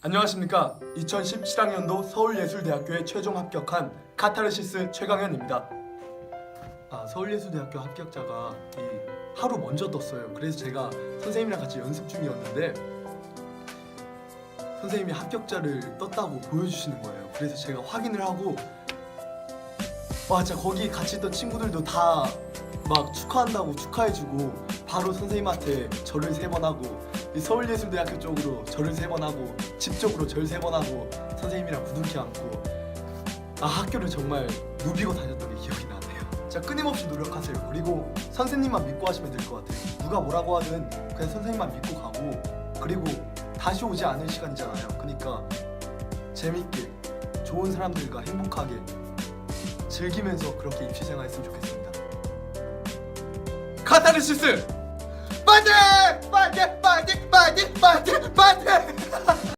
안녕하십니까. 2017학년도 서울예술대학교에 최종 합격한 카타르시스 최강현입니다. 아 서울예술대학교 합격자가 이 하루 먼저 떴어요. 그래서 제가 선생님이랑 같이 연습 중이었는데 선생님이 합격자를 떴다고 보여주시는 거예요. 그래서 제가 확인을 하고 와 진짜 거기 같이 있던 친구들도 다 막 축하한다고 축하해주고 바로 선생님한테 절을 세 번 하고 이 서울예술대학교 쪽으로 절을 세 번 하고 집 쪽으로 절 세 번 하고 선생님이랑 부둥켜 안고 아 학교를 정말 누비고 다녔던 게 기억이 나네요. 자 끊임없이 노력하세요. 그리고 선생님만 믿고 하시면 될 것 같아요. 누가 뭐라고 하든 그냥 선생님만 믿고 가고 그리고 다시 오지 않을 시간이잖아요. 그러니까 재밌게 좋은 사람들과 행복하게 즐기면서 그렇게 입시생활 했으면 좋겠습니다. 카타르시스! 파이팅!